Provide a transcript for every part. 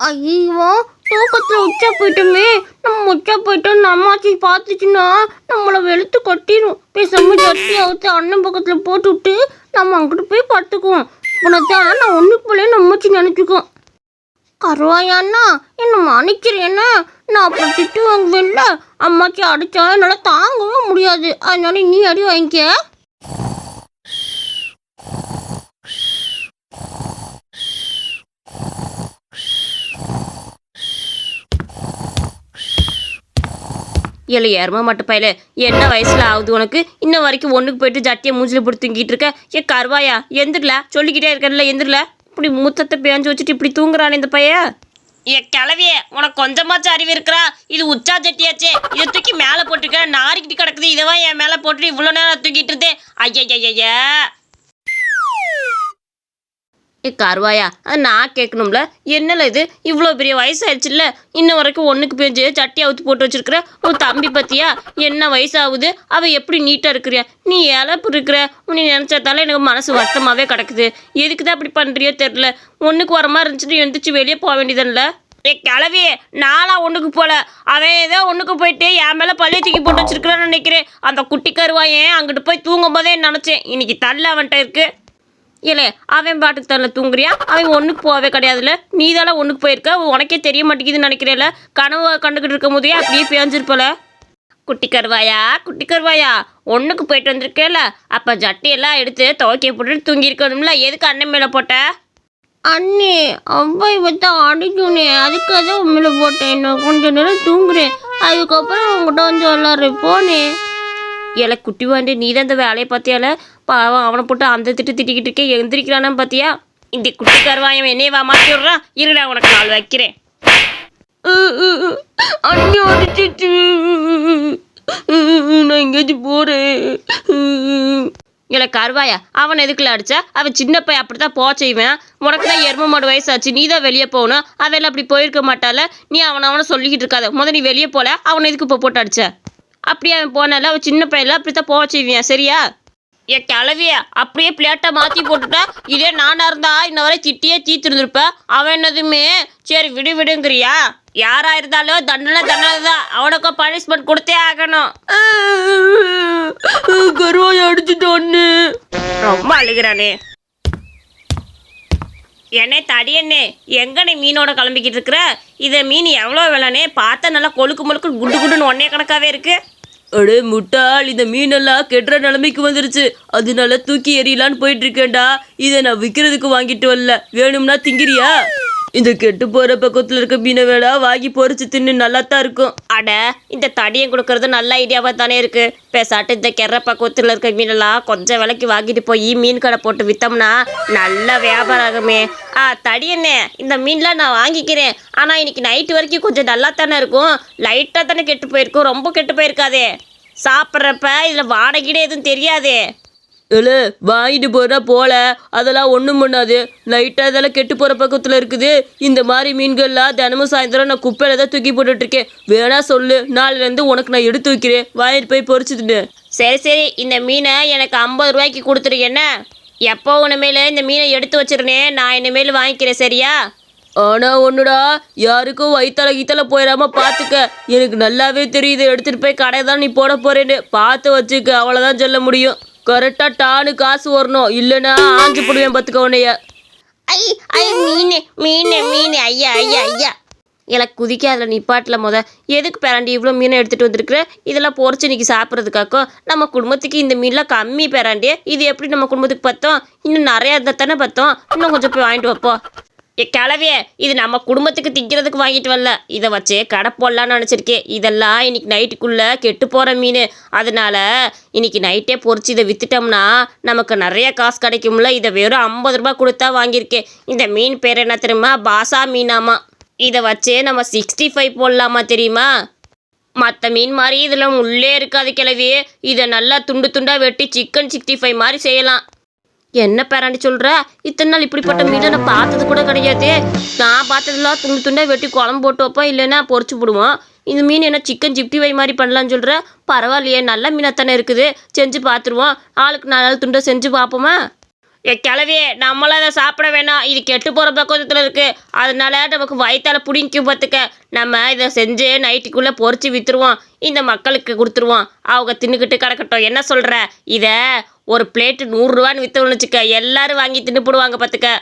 ஐயோ தூக்கத்தில் உச்சா போயிட்டோமே. நம்ம உச்சா போயிட்டோம் நம்ம அம்மாச்சி பார்த்துச்சுன்னா நம்மளை வெளுத்து கட்டிடும் பேசாம சட்டி அவுத்து அண்ணன் பக்கத்தில் போட்டு விட்டு நம்ம அங்கிட்டு போய் படுத்துக்குவோம் உனத்தான் நான் ஒன்றுக்கு போல நம்மச்சி நினச்சிக்குவோம் கருவாயாண்ணா என்ன மன்னிச்சிருன்னா நான் அப்புறம் திட்டு வாங்குவேன்ல. அம்மாச்சி அடித்தா என்னால் தாங்கவே முடியாது. அதனால நீ அடி வாங்கிக்க. இல்லை ஏறமா மட்டும் பையல. என்ன வயசுல ஆகுது உனக்கு? இன்ன வரைக்கும் ஒண்ணுக்கு போயிட்டு ஜட்டியை மூஞ்சில போட்டு தூங்கிட்டு இருக்க. ஏ கருவாயா எந்திரல. சொல்லிக்கிட்டே இருக்கல எந்திரல. இப்படி மூத்தத்தை பேஞ்சு வச்சுட்டு இப்படி தூங்குறானே இந்த பையன் ஏ கிளவியே உனக்கு கொஞ்சமாச்சும் அறிவு இருக்கிறா. இது உச்சா ஜட்டியாச்சே. இதை தூக்கி மேலே போட்டிருக்க நாரிக்கிட்டு கிடக்குது. இதவா என் மேலே போட்டு இவ்வளோ நேரம் தூக்கிட்டு இருந்தே. ஐயா ஏ கருவாயா அது நான் கேட்கணும்ல. என்னல இது? இவ்வளோ பெரிய வயசாயிடுச்சுல்ல. இன்ன வரைக்கும் ஒன்றுக்கு பேஞ்சு சட்டி அவுத்து போட்டு வச்சிருக்கிற உன் தம்பி பத்தியா? என்ன வயசாகுது? அவ எப்படி நீட்டாக இருக்கிறியா? நீ இழப்பு இருக்கிற. உன்னை நினச்சாதால எனக்கு மனசு வருத்தமாகவே கிடக்குது. எதுக்கு தான் அப்படி பண்ணுறியோ தெரில. ஒன்றுக்கு வர மாதிரி இருந்துச்சுட்டு எழுந்திரிச்சு வெளியே போக வேண்டியதுல ஏ கிளவி நானா ஒன்றுக்கு போல. அவன் ஏதோ ஒன்றுக்கு போயிட்டு என் மேலே பள்ளியை தூக்கி போட்டு வச்சிருக்கிறான்னு நினைக்கிறேன். அந்த குட்டி கருவாயன் அங்கிட்டு போய் தூங்கும் போதே நினச்சேன். இன்னைக்கு தள்ள அவன்கிட்ட இருக்கு. இல்லை அவன் பாட்டுக்கு தரல தூங்குறியா? அவன் ஒன்றுக்கு போகவே கிடையாதுல்ல நீ தானே ஒன்றுக்கு போயிருக்க? உனக்கே தெரிய மாட்டேங்குதுன்னு நினைக்கிறேல. கனவு கண்டுக்கிட்டு இருக்கும் போதே அப்படியே பேஞ்சிருப்பல. குட்டி கருவாயா? குட்டி கருவாயா? ஒன்றுக்கு போயிட்டு வந்திருக்கேல. அப்போ ஜட்டியெல்லாம் எடுத்து துவைக்க போட்டுட்டு தூங்கி இருக்கணும்ல எதுக்கு அண்ணன் மேலே போட்ட? அண்ணே அவ்வா இவத்த அடிக்குனே அதுக்காக தான் உண்மையில போட்டேன். நான் கொஞ்ச நேரம் தூங்குறேன். அதுக்கப்புறம் உங்ககிட்ட வந்து விளாட்றேன். போனே ஏல குட்டி வாண்டி நீ தான் இந்த வேலையை பார்த்தியால? பாவம் அவனை போட்டு அந்த திட்டு திட்டிக்கிட்டு இருக்கேன் எந்திரிக்கிறானா பார்த்தியா இந்த குட்டி கருவாயம் என்னைய வா மாற்றி விட்றான் இருடா உனக்கு நாள் வைக்கிறேன். அண்ணி அடிச்சிச்சு நான் எங்கேயாச்சும் போகிறேன் இல்லை கருவாயா அவன் எதுக்குள்ள அடிச்சா? அவன் சின்ன பையன் அப்படி தான் போக செய்வேன். உனக்கு தான் எரும மாடு வயசாச்சு நீ தான் வெளியே போகணும். அவெல்லாம் அப்படி போயிருக்க மாட்டால நீ அவனை அவனை சொல்லிக்கிட்டு இருக்காத. முத நீ வெளியே போல அவனை எதுக்கு இப்போ போட்டு அடிச்ச? அப்படியே அவன் போனால அவன் சின்ன பையன்ல அப்படி தான் போக செய்வியான் சரியா? ஏ கிளவிய அப்படியே பிளேட்டை மாற்றி போட்டுட்டா இதே நானா இருந்தா இன்ன வரை திட்டியே தீத்துருந்துருப்ப அவன் என்னதுமே? சரி விடு விடுங்கிறியா? யாரா இருந்தாலும் தண்டனை தண்டனை தான். அவனுக்கும் பனிஷ்மெண்ட் கொடுத்தே ஆகணும். கருவாய் அடிச்சிட்டோன்னு ரொம்ப அழுகிறானே. என்னே தடியண்ணே எங்கண்ணே மீனோட கிளம்பிக்கிட்டு இருக்கிற? இதை மீன் எவ்வளோ விலைனே பார்த்தா நல்லா கொழுக்கு முழுக்கு குண்டு குண்டுன்னு ஒன்னே கணக்காவே இருக்கு. அடே முட்டாள் இந்த மீனெல்லாம் கெட்டுற நிலைமைக்கு வந்துருச்சு. அதனால தூக்கி எறியலான்னு போயிட்டு இருக்கேன்டா இதை நான் விற்கிறதுக்கு வாங்கிட்டு வரல. வேணும்னா திங்கிறியா? இந்த கெட்டு போற பக்கத்துல இருக்க மீனை வேடா வாங்கி பொறிச்சு தின்னு நல்லா தான் இருக்கும். அட இந்த தடியை கொடுக்கறது நல்ல ஐடியாவாக தானே இருக்கு. பேசாட்டு இந்த கெற பக்கத்தில் இருக்க மீனெல்லாம் கொஞ்சம் விலைக்கு வாங்கிட்டு போய் மீன் கடை போட்டு விற்றோம்னா நல்ல வியாபாரம் ஆகுமே. ஆ தடியண்ணே இந்த மீன்லாம் நான் வாங்கிக்கிறேன். ஆனால் இன்னைக்கு நைட்டு வரைக்கும் கொஞ்சம் நல்லா தானே இருக்கும் லைட்டாக தானே கெட்டு போயிருக்கும் ரொம்ப கெட்டு போயிருக்காதே. சாப்பிட்றப்ப இதில் வாடகையிட எதுவும் தெரியாதே. இல்ல வாங்கிட்டு போறா போல. அதெல்லாம் ஒன்றும் பண்ணாது. லைட்டாக அதெல்லாம் கெட்டு போகிற பக்கத்தில் இருக்குது. இந்த மாதிரி மீன்கள்லாம் தினமும் சாயந்தரம் நான் குப்பையில தான் தூக்கி போட்டுட்டு இருக்கேன் வேணா சொல்லு. நாளிலேருந்து உனக்கு நான் எடுத்து வைக்கிறேன். வாங்கிட்டு போய் பொரிச்சுதுன்னு சரி சரி. இந்த மீனை எனக்கு ஐம்பது ரூபாய்க்கு கொடுத்துரு என்ன? எப்போ உனமேல இந்த மீனை எடுத்து வச்சிருனேன் நான் இனிமேல் வாங்கிக்கிறேன் சரியா? ஆனா ஒண்ணுடா யாருக்கும் வயித்தல கீத்தல போயிடாம பாத்துக்க. எனக்கு நல்லாவே தெரியுது எடுத்துட்டு போய் கடை தான் நீ போட போறேன்னு. பார்த்து வச்சுக்க அவ்வளவுதான் சொல்ல முடியும். கரெக்டா டானு காசு வரணும். இல்லைன்னா ஆஞ்சு போடுவேன் பார்த்துக்க உன்னைய. ஐ ஐ மீனே மீனே மீனே. ஐயா ஐயா ஐயா. எனக்கு அதில் நிப்பாட்டில் முத எதுக்கு பேராண்டி இவ்வளோ மீனை எடுத்துகிட்டு வந்திருக்கிற? இதெல்லாம் பொறிச்சு இன்னைக்கு சாப்பிட்றதுக்காக்கோ நம்ம குடும்பத்துக்கு இந்த மீன்லாம் கம்மி பேராண்டி இது எப்படி நம்ம குடும்பத்துக்கு பத்தோம்? இன்னும் நிறையா இருந்தால் தானே பத்தோம்? இன்னும் கொஞ்சம் போய் வாங்கிட்டு வைப்போம் ஏ கிளவியே இது நம்ம குடும்பத்துக்கு திங்கிறதுக்கு வாங்கிட்டு வரல. இதை வச்சு கடை போடலான்னு நினச்சிருக்கேன் இதெல்லாம் இன்னைக்கு நைட்டுக்குள்ளே கெட்டு போகிற மீன். அதனால இன்னைக்கு நைட்டே பொறிச்சு இதை விற்றுட்டோம்னா நமக்கு நிறைய காசு கிடைக்கும்ல. இதை வெறும் ஐம்பது ரூபா கொடுத்தா வாங்கியிருக்கேன் இந்த மீன் பேர் என்ன தெரியுமா? பாசா மீனாமா. இதை வச்சே நம்ம சிக்ஸ்டி ஃபைவ் போடலாமா தெரியுமா? மற்ற மீன் மாதிரி இதில் உள்ளே இருக்காது கிளவி இதை நல்லா துண்டு துண்டாக வெட்டி சிக்கன் சிக்ஸ்டி ஃபைவ் மாதிரி செய்யலாம். என்ன பேராண்டி சொல்கிற இத்தனை நாள் இப்படிப்பட்ட மீனை நான் பார்த்தது கூட கிடையாது. நான் பார்த்ததுலாம் துண்டு துண்டாக வெட்டி குழம்பு போட்டு வைப்போம் இல்லைன்னா பொறிச்சு போடுவோம் இந்த மீன் என்ன சிக்கன் சிப்டி வை மாதிரி பண்ணலான்னு சொல்கிற பரவாயில்லையே நல்ல மீனாக தானே இருக்குது. செஞ்சு பார்த்துருவோம். ஆளுக்கு நாலு துண்டை செஞ்சு பார்ப்போமா? ஏ கிளவியே நம்மளாம் இதை சாப்பிட வேணாம். இது கெட்டு போகிற பக்கத்தில் இருக்குது அதனால நமக்கு வயிற்றால பிடிக்கும் பார்த்துக்க. நம்ம இதை செஞ்சு நைட்டுக்குள்ளே பொறிச்சு விற்றுருவோம் இந்த மக்களுக்கு கொடுத்துருவோம். அவங்க தின்னுக்கிட்டு கிடக்கட்டும். என்ன சொல்கிற இதை ஒரு பிளேட்டு நூறுரூவான்னு விற்றோம்னு வச்சுக்க. எல்லோரும் வாங்கி தின்னுப்பிடுவாங்க பார்த்துக்க.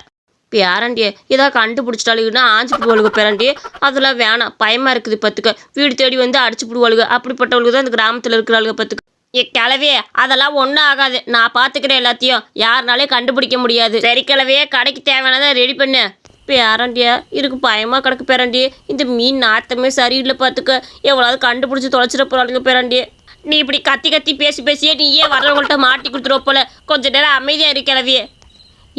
பேரண்டி ஏதாவது கண்டுபிடிச்சிட்டாளுங்கன்னா ஆஞ்சு போடுவாளுங்க பேரண்டி. அதெல்லாம் வேணாம். பயமாக இருக்குது பார்த்துக்க. வீடு தேடி வந்து அடிச்சு போடுவாளுங்க அப்படிப்பட்டவளுக்கு தான் இந்த கிராமத்தில் இருக்கிறாளுங்க பார்த்துக்க. ஏ கிளவியே அதெல்லாம் ஒன்றும் ஆகாது. நான் பார்த்துக்கிறேன் எல்லாத்தையும். யாருனாலையும் கண்டுபிடிக்க முடியாது. சரி கிளவியே கடைக்கு தேவையானதை ரெடி பண்ணு. பேரண்டியா? இருக்கு பயமாக கிடக்கு பேரண்டி. இந்த மீன் நாத்தமே சரியில்லை பார்த்துக்க எவ்வளோது கண்டுபிடிச்சி தொலைச்சிட போகிறாளுங்க பேரண்டி. நீ இப்படி கத்தி கத்தி பேசி பேசியே நீயே வரவங்கள்ட்ட மாட்டி கொடுத்துருவ போல. கொஞ்ச நேரம் அமைதியாக இரு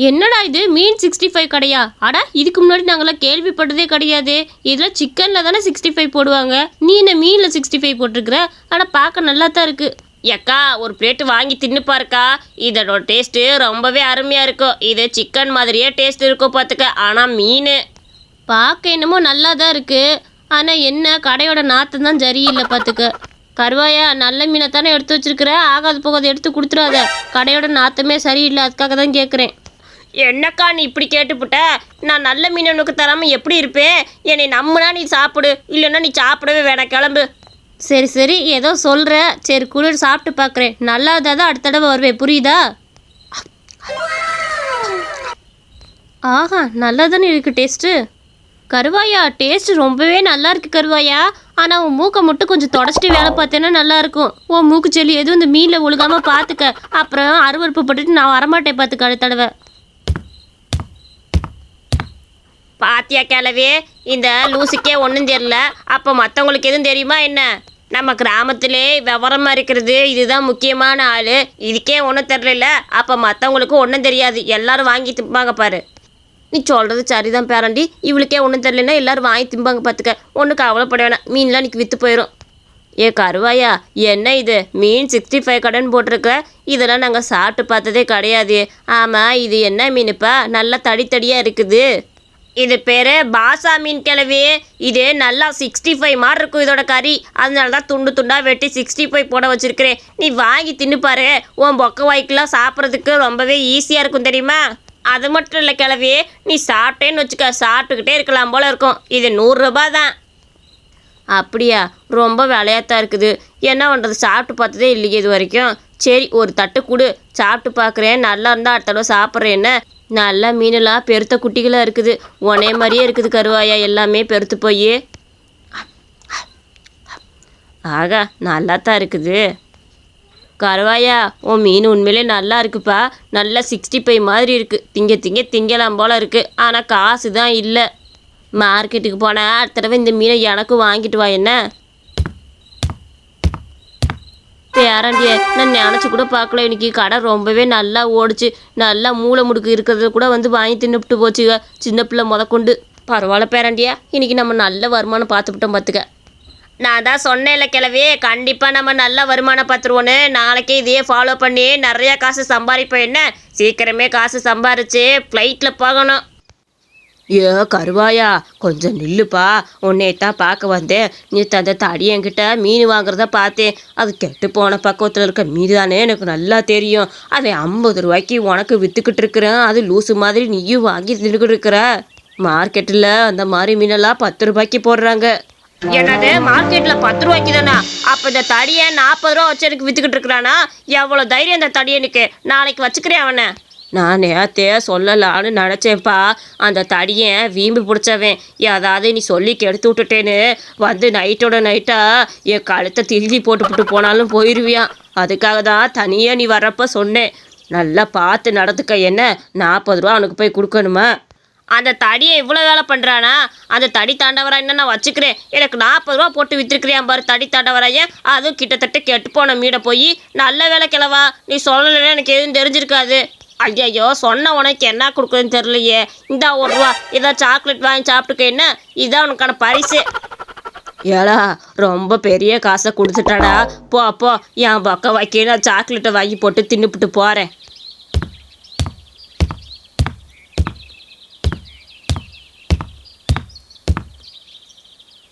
என்னடா இது? மீன் சிக்ஸ்டி ஃபைவ் கடையா? அடா இதுக்கு முன்னாடி நாங்களாம் கேள்விப்பட்டதே கிடையாது. இதில் சிக்கனில் தானே சிக்ஸ்டி ஃபைவ் போடுவாங்க. நீ என்ன மீனில் சிக்ஸ்டி ஃபைவ் போட்டிருக்கிற? ஆனால் பார்க்க நல்லா தான் இருக்குது ஏக்கா ஒரு பிளேட்டு வாங்கி தின்னு பாருக்கா இதோட டேஸ்ட்டு ரொம்பவே அருமையாக இருக்கும் இது சிக்கன் மாதிரியே டேஸ்ட் இருக்கும் பார்த்துக்க ஆனால் மீன். பார்க்க என்னமோ நல்லா தான் இருக்கு. ஆனால் என்ன கடையோட நாத்தம் தான் சரியில்லை பார்த்துக்க கருவாயா நல்ல மீனை தானே எடுத்து வச்சிருக்கிற? ஆகாது போகாது எடுத்து கொடுத்துடாத. கடையோட நாத்தமே சரியில்லை அதுக்காக தான் கேட்குறேன் என்னக்கா நீ இப்படி கேட்டுப்புட்ட? நான் நல்ல மீன் உனக்கு தராமல் எப்படி இருப்பேன் என்னை நம்புனா நீ சாப்பிடு. இல்லைன்னா நீ சாப்பிடவே வேணாம். கிளம்பு. சரி சரி. ஏதோ சொல்கிற சரி குளிர் சாப்பிட்டு பார்க்குறேன் நல்லா இருந்தால் தான் அடுத்த தடவை வருவேன். புரியுதா? ஆஹா நல்லா தானே இருக்குது டேஸ்ட்டு கருவாயா டேஸ்ட் ரொம்பவே நல்லா இருக்கு கருவாயா. ஆனால் உன் மூக்கை மட்டும் கொஞ்சம் தொடச்சிட்டு வேலை பார்த்தேன்னா நல்லா இருக்கும். உன் மூக்கு செல்லி எதுவும் இந்த மீனில் ஒழுகாமல் பார்த்துக்க அப்புறம் அருவறுப்பு பட்டுட்டு நான் வரமாட்டேன் பார்த்துக்க அடுத்த தடவை. பாத்தியா கிளவி இந்த லூசுக்கே ஒன்றும் தெரியல. அப்போ மற்றவங்களுக்கு எதுவும் தெரியுமா என்ன? நம்ம கிராமத்திலே விவரமாக இருக்கிறது இதுதான் முக்கியமான ஆள். இதுக்கே ஒன்றும் தெரில அப்போ மற்றவங்களுக்கும் ஒன்றும் தெரியாது. எல்லாரும் வாங்கி திம்பாங்க பாரு. நீ சொல்கிறது சரிதான் பேரண்டி. இவளுக்கே ஒன்றும் தெரிலன்னா எல்லோரும் வாங்கி திம்பாங்க பார்த்துக்க ஒன்றும் கவலைப்பட வேணாம். மீன்லாம் இன்றைக்கி விற்று போயிடும் ஏ கருவாயா என்ன இது? மீன் சிக்ஸ்டி ஃபைவ் கடன் போட்டிருக்க. இதெல்லாம் நாங்கள் சாப்பிட்டு பார்த்ததே கிடையாது. ஆமாம் இது என்ன மீனுப்பா? நல்லா தடி தடியாக இருக்குது. இது பேர் பாசா மீன் கிளவி இது நல்லா சிக்ஸ்டி ஃபைவ் மாதிரி இருக்கும் இதோட கறி. அதனால தான் துண்டு துண்டாக வெட்டி சிக்ஸ்டி ஃபைவ் போட வச்சுருக்கிறேன். நீ வாங்கி தின்னுப்பாரு உன் பொக்க வாய்க்கெலாம் சாப்பிட்றதுக்கு ரொம்பவே ஈஸியாக இருக்கும் தெரியுமா? அது மட்டும் இல்லை கிழவி நீ சாப்பிட்டேன்னு வச்சுக்க. சாப்பிட்டுக்கிட்டே இருக்கலாம் போல் இருக்கும். இது நூறுரூபா தான் அப்படியா? ரொம்ப விளையாத்தான் இருக்குது. என்ன பண்ணுறது சாப்பிட்டு பார்த்ததே இல்லையே இது வரைக்கும். சரி ஒரு தட்டு கொடு. சாப்பிட்டு பார்க்குறேன். நல்லா இருந்தால் அடுத்த தடவை சாப்பிட்றேன்னு. நல்லா மீனெல்லாம் பெருத்த குட்டிகளாக இருக்குது. உனே மாதிரியே இருக்குது கருவாயா எல்லாமே பெருத்து போய். ஆகா நல்லா தான் இருக்குது. கருவாயா உன் மீன் உண்மையிலே நல்லா இருக்குப்பா. நல்லா சிக்ஸ்டி ஃபைவ் மாதிரி இருக்குது திங்க திங்க திங்கலாம் போல் இருக்குது ஆனால் காசு தான் இல்லை மார்க்கெட்டுக்கு போனால் அடுத்த தடவை இந்த மீனை எனக்கும் வாங்கிட்டு வா என்ன? பேராண்டியே நான் நினச்சி கூட பார்க்கல. இன்னைக்கு கடை ரொம்பவே நல்லா ஓடுச்சு. நல்லா மூளை முடுக்கு இருக்கிறத கூட வந்து வாங்கி தின்னுபிட்டு போச்சுங்க சின்ன பிள்ளை முதக்கொண்டு. பரவாயில்ல பேராண்டியா இன்னைக்கு நம்ம நல்ல வருமானம் பார்த்துக்கிட்டோம் பார்த்துக்க நான் தான் சொன்னேன்ல கிளவி கண்டிப்பாக நம்ம நல்ல வருமானம் பார்த்துருவோன்னு. நாளைக்கே இதையே ஃபாலோ பண்ணி நிறையா காசு சம்பாதிப்போம் என்ன சீக்கிரமே காசு சம்பாரிச்சு ஃப்ளைட்டில் போகணும். ஏ கருவாயா கொஞ்சம் நில்லுப்பா. உன்னை தான் பார்க்க வந்தேன். நீ தந்த தடி என்கிட்ட மீன் வாங்குறத பார்த்தேன். அது கெட்டு போன பக்கத்தில் இருக்க மீன் தானே எனக்கு நல்லா தெரியும். அதை ஐம்பது ரூபாய்க்கு உனக்கு விற்றுக்கிட்டு இருக்கிறேன். அது லூசு மாதிரி நீயும் வாங்கி தின்னுக்கிட்டு இருக்கிற. மார்க்கெட்டில் அந்த மாதிரி மீனெல்லாம் பத்து ரூபாய்க்கு போடுறாங்க. என்னது மார்க்கெட்டில் பத்து ரூபாய்க்கு தானா? அப்போ இந்த தடியை நாற்பது ரூபா வச்சு எனக்கு விற்றுக்கிட்டு இருக்கிறானா? எவ்வளோ தைரியம் இந்த தடியனுக்கு நாளைக்கு வச்சுக்கிறேன் அவனை. நான் நேத்தே சொல்லலான்னு நினச்சேன்ப்பா. அந்த தடியன் வீம்பு பிடிச்சவன். ஏதாவது நீ சொல்லி கெடுத்து விட்டுட்டேன்னு வந்து நைட்டோட நைட்டாக என் கழுத்தை திருதி போட்டுவிட்டு போனாலும் போயிடுவியான் அதுக்காக தான் தனியாக நீ வர்றப்போ சொன்னேன். நல்லா பார்த்து நடந்துக்க என்ன? நாற்பது ரூபா அவனுக்கு போய் கொடுக்கணுமா? அந்த தடியை இவ்வளோ வேலை பண்ணுறானா அந்த தடி தாண்டவரா என்ன நான் வச்சுக்கிறேன்? எனக்கு நாற்பது ரூபா போட்டு விற்றுருக்கிறியான் பாரு தடி தாண்டவராயே. அதுவும் கிட்டத்தட்ட கெட்டு போன மீடை போய் நல்ல வேலை கிளவா நீ சொல்லலைன்னா எனக்கு எதுவும் தெரிஞ்சிருக்காது. ஐயையோ சொன்ன உனக்கு என்ன கொடுக்குறதுன்னு தெரியலையே. இந்தா ஒரு ரூபா. இதா சாக்லேட் வாங்கி சாப்பிட்டுக்க என்ன? இதான் உனக்கான பரிசு. ஏடா ரொம்ப பெரிய காசை கொடுத்துட்டாடா. போ அப்போ என் பக்கம் வைக்க நான் சாக்லேட்டை வாங்கி போட்டு தின்னுபிட்டு போகிறேன்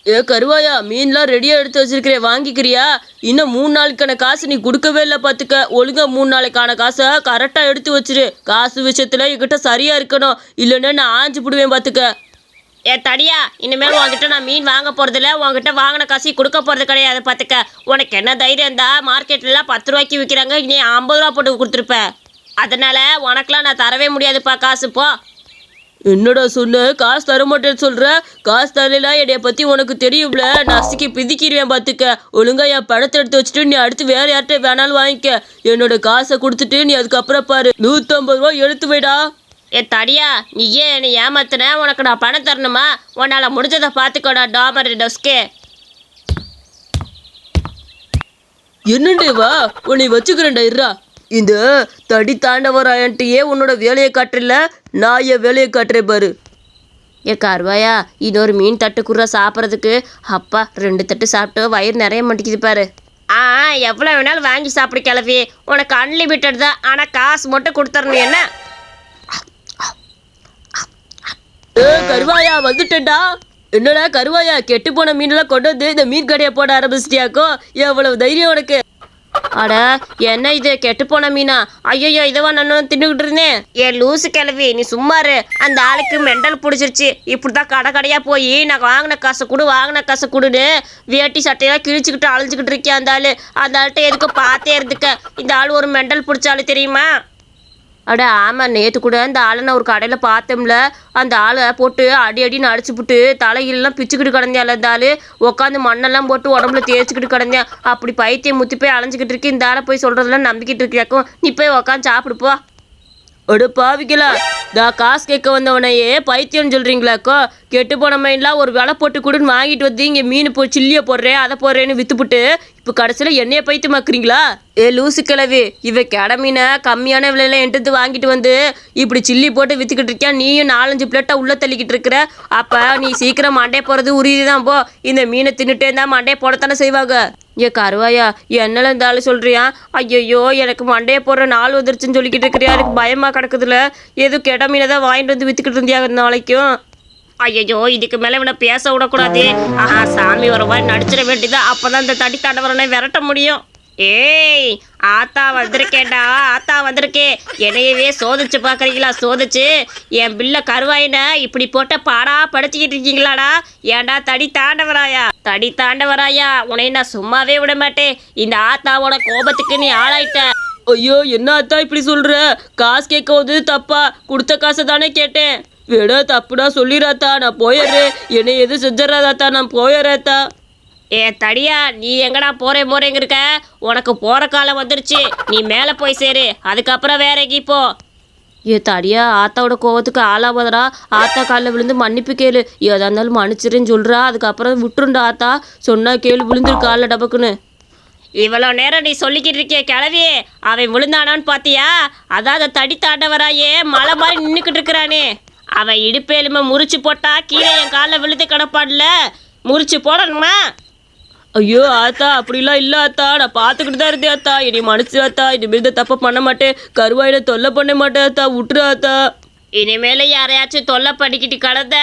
ஏ கருவாயா மீன்லாம் ரெடியாக எடுத்து வச்சிருக்கிறேன் வாங்கிக்கிறியா? இன்னும் மூணு நாளுக்கான காசு நீ கொடுக்கவே இல்லை பார்த்துக்க ஒழுங்கா மூணு நாளைக்கான காசை கரெக்டாக எடுத்து வச்சிரு. காசு விஷயத்தில் என்கிட்ட சரியாக இருக்கணும். இல்லைன்னா நான் ஆஞ்சு போடுவேன் பார்த்துக்க ஏ தடியா இனிமேல் உன்கிட்ட நான் மீன் வாங்க போகிறதில்ல உங்ககிட்ட வாங்கின காசு கொடுக்க போகிறது கிடையாது பார்த்துக்க உனக்கு என்ன தைரியம் இருந்தா மார்க்கெட்டில்லாம் பத்து ரூபாய்க்கு விற்கிறாங்க நீ ஐம்பது ரூபா போட்டு கொடுத்துருப்ப. அதனால் உனக்கெலாம் நான் தரவே முடியாதுப்பா காசு போ. என்னடா சொன்ன? காசு தர மாட்டேன்னு சொல்ற? காசு தரல என்னைய பத்தி உனக்கு தெரியும்ல? நசுக்கி பிதிக்கிடுவேன் பாத்துக்க. ஒழுங்கா என் பணத்தை எடுத்து வச்சுட்டு நீ அடுத்து வேற யார்கிட்ட வேணாலும் வாங்கிக்க. என்னோட காசை கொடுத்துட்டு நீ அதுக்கப்புறம் பாரு. நூத்தம்பது ரூபா எடுத்து வைடா. ஏ தடியா நீ ஏன் என்னை ஏமாத்தின? உனக்கு நான் பணம் தரணுமா? உன்னால் முடிஞ்சதை பார்த்துக்கோடா டாமர் டொஸ்கே என்னண்டே வா உன்னை வச்சுக்கிறேன்டா இருடா. இந்த தடி தாண்டவராயன்ட்டியே உன்னோட வேலையை காட்டுறல நான் என் வேலையை காட்டுறேன் பாரு. ஏ கருவாயா இன்னொரு மீன் தட்டு குர்ரா சாப்பிட்றதுக்கு. அப்பா ரெண்டு தட்டு சாப்பிட்டு வயிறு நிறைய மாட்டேங்குது பாரு. ஆ எவ்வளோ வேணாலும் வாங்கி சாப்பிடு கிளவி உனக்கு அன்லிமிட்டட் தான். ஆனால் காசு மட்டும் கொடுத்துடணும் என்ன? ஏ கருவாயா வந்துட்டேன்டா. என்னடா கருவாயா கெட்டு போன மீனெல்லாம் கொண்டு வந்து இந்த மீன் கடையை போட ஆரம்பிச்சிட்டியாக்கோ? எவ்வளவு தைரியம் உனக்கு. அட என்ன இது? கெட்டு போன மீனா? ஐயோ இதுவா நான் தின்னுக்கிட்டு இருந்தேன். ஏ லூசு கிளவி நீ சும்மாரு அந்த ஆளுக்கு மெண்டல் பிடிச்சிருச்சு. இப்படிதான் கடை கடையா போய் நான் வாங்கின காசை கொடு வாங்கின காசை கொடுன்னு வேட்டி சட்டையெல்லாம் கிழிச்சுக்கிட்டு அழிஞ்சுக்கிட்டு இருக்கேன் அந்த ஆளு? அந்த ஆள்கிட்ட எதுக்கு பார்த்தே இருந்துக்க. இந்த ஆள் ஒரு மெண்டல் பிடிச்சாலும் தெரியுமா? அட ஆமாம் நேற்று கூட அந்த ஆளை நான் ஒரு கடையில் பார்த்தோம்ல அந்த ஆளை போட்டு அடி அடின்னு அடிச்சுப்புட்டு தலையிலெல்லாம் பிச்சுக்கிட்டு கிடந்தேன் அந்த ஆள் உட்காந்து மண்ணெல்லாம் போட்டு உடம்புல தேய்ச்சிக்கிட்டு கிடந்தேன். அப்படி பைத்தியம் முத்தி போய் அலைஞ்சிக்கிட்டு இருக்கு. இந்த ஆளை போய் சொல்கிறதெல்லாம் நம்பிக்கிட்டு இருக்கியாக்கும். நீ போய் உட்காந்து சாப்பிடுப்பா அடு அட தா காசு கேட்க வந்தவனையே பைத்தியம்னு சொல்கிறீங்களாக்கோ கெட்டு போன மைண்ட்லாம் ஒரு விலை போட்டு கொடுன்னு வாங்கிட்டு வந்து இங்கே மீன் போ சில்லியை போடுறேன் அதை போடுறேன்னு விற்றுப்புட்டு இப்போ கடைசியில் என்னைய பைத்தியமாக்குறீங்களா ஏ லூசு கிழவி இவ கெட கம்மியான விலையில எடுத்து வாங்கிட்டு வந்து இப்படி சில்லி போட்டு வித்துக்கிட்டு இருக்கியா? நீயும் நாலஞ்சு பிளேட்டை உள்ள தள்ளிக்கிட்டு இருக்கிற. அப்போ நீ சீக்கிரம் மண்டே போகிறது உறுதி தான் போ. இந்த மீனை தின்னுட்டே இருந்தா மண்டே போடத்தானே செய்வாங்க. ஏ கருவாயா என்னல இருந்தாலும் சொல்றியா? ஐயோ எனக்கு மண்டையை போடுற நாள் வந்துருச்சுன்னு சொல்லிக்கிட்டு இருக்கிறியா? எனக்கு பயமா கிடக்குதுல. ஏதோ கெட மீனை தான் வாங்கிட்டு வந்து வித்துக்கிட்டு இருந்தியா நாளைக்கும்? ஐயோ இதுக்கு மேல இவனை பேச விடக்கூடாது. ஆஹா சாமி ஒரு மாதிரி நடிச்சிட வேண்டியதா அப்பதான் இந்த தடி தாண்டவரனை விரட்ட முடியும். ஏய் ஆத்தா வந்திருக்கேன்டா ஆத்தா வந்திருக்கே. என்னையவே சோதிச்சு பார்க்குறீங்களா சோதிச்சு? என் பில்ல கருவாயின இப்படி போட்ட பாடா படிச்சுக்கிட்டு இருக்கீங்களாடா. ஏன்டா தடி தாண்டவராயா? தடி தாண்டவராயா? உன்னை நான் சும்மாவே விட மாட்டேன். இந்த ஆத்தாவோட கோபத்துக்கு நீ ஆளாயிட்ட. ஐயோ என்ன ஆத்தா இப்படி சொல்ற? காசு கேட்க வந்து தப்பா. கொடுத்த காசை தானே கேட்டேன். விட தப்புடா சொல்லிடாத்தா நான் போயிடுறேன். என்னை எதுவும் செஞ்சிடறாதாத்தா நான் போயிடுறேத்தா. ஏ தடியா நீ எங்கடா போறே போறேங்க இருக்க உனக்கு போற காலம் வந்துருச்சு. நீ மேலே போய் சேரு. அதுக்கப்புறம் வேற எங்கேயும் போ. ஏ தடியா ஆத்தாவோட கோவத்துக்கு ஆளாவதரா ஆத்தா காலில் விழுந்து மன்னிப்பு கேளு. ஏதா இருந்தாலும் மன்னிச்சிருன்னு சொல்றா. அதுக்கப்புறம் விட்டுருண்டா ஆத்தா. சொன்னா கேளு விழுந்துரு காலில் டபக்குன்னு. இவ்வளோ நேரம் நீ சொல்லிக்கிட்டு இருக்கிய கிளவி அவன் விழுந்தானான்னு பார்த்தியா அதான் அந்த தடி தாண்டவராயே மலை மாதிரி நின்றுக்கிட்டு இருக்கிறானே. அவன் இடுப்பு எலும்பை முறிச்சு போட்டா கீழே என் காலில் விழுந்து கிடப்பான்ல. முறிச்சு போடணுமா? ஐயோ ஆத்தா அப்படிலாம் இல்ல ஆத்தா. நான் பார்த்துக்கிட்டு தான் இருந்தேன் ஆத்தா. இனி மனுச்சு ஆத்தா. இனிமேல் இந்த தப்பை பண்ண மாட்டேன். கருவாயில தொல்லை பண்ண மாட்டேன் ஆத்தா. விட்டுரு ஆத்தா. இனிமேல யாரையாச்சும் தொல்லை பண்ணிக்கிட்டு கிடந்த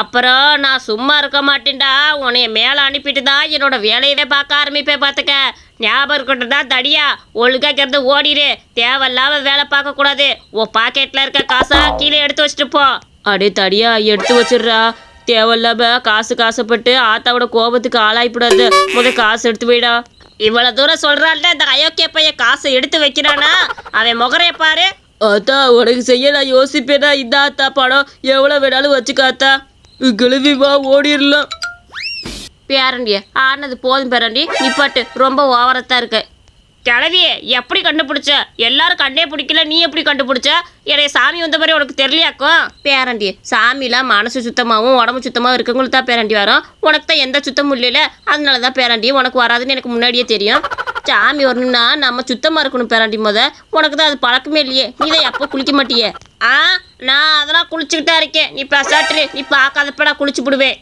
அப்புறம் நான் சும்மா இருக்க மாட்டேன்டா. உன்னைய மேலே அனுப்பிட்டு தான் என்னோட வேலையவே பார்க்க ஆரம்பிப்பேன் பார்த்துக்க. ஞாபகம் இருக்கட்டும் தான் தடியா. ஒழுங்காக இருந்து ஓடிடு தேவையில்லாம வேலை பார்க்கக்கூடாது. உன் பாக்கெட்டில் இருக்க காசா எடுத்து வச்சுட்டு போ அடே தடியா எடுத்து வச்சிடுறா. தேவையில்லாம காசு காசப்பட்டு ஆத்தாவோட கோபத்துக்கு ஆளாயிப்படாது. முத காசு எடுத்து போயிடா இவ்வளவு தூரம் சொல்கிறான்ல இந்த அயோக்கிய பையன் காசை எடுத்து வைக்கிறானா? அவன் முகரைய பாரு. ஆத்தா உனக்கு செய்ய நான் யோசிப்பேனா? இந்த ஆத்தா படம் எவ்வளோ வேணாலும் வச்சுக்காத்தா கிளவி வா ஓடிடலாம். பேரண்டிய ஆனது போதும் பேரண்டி. நிப்பாட்டு ரொம்ப ஓவரத்தான் இருக்கு. கிளவி எப்படி கண்டுபிடிச்ச? எல்லாரும் கண்டே பிடிக்கல நீ எப்படி கண்டுபிடிச்ச? என்னைய சாமி வந்த மாதிரி உனக்கு தெரியலையாக்கும் பேரண்டி சாமிலாம் மனசு சுத்தமாகவும் உடம்பு சுத்தமாகவும் இருக்கவங்களுக்கு தான் பேரண்டி வரும். உனக்கு தான் எந்த சுத்தமும் இல்லையில அதனால தான் பேரண்டி உனக்கு வராதுன்னு எனக்கு முன்னாடியே தெரியும். சாமி வரணும்னா நம்ம சுத்தமாக இருக்கணும் பேரண்டி முத. உனக்கு தான் அது பழக்கமே இல்லையே நீ தான் எப்போ குளிக்க மாட்டியே? ஆ நான் அதெல்லாம் குளிச்சுக்கிட்டா இருக்கேன். நீ பிரசாட்ரு நீ பார்க்காதப்ப நான் குளிச்சு விடுவேன்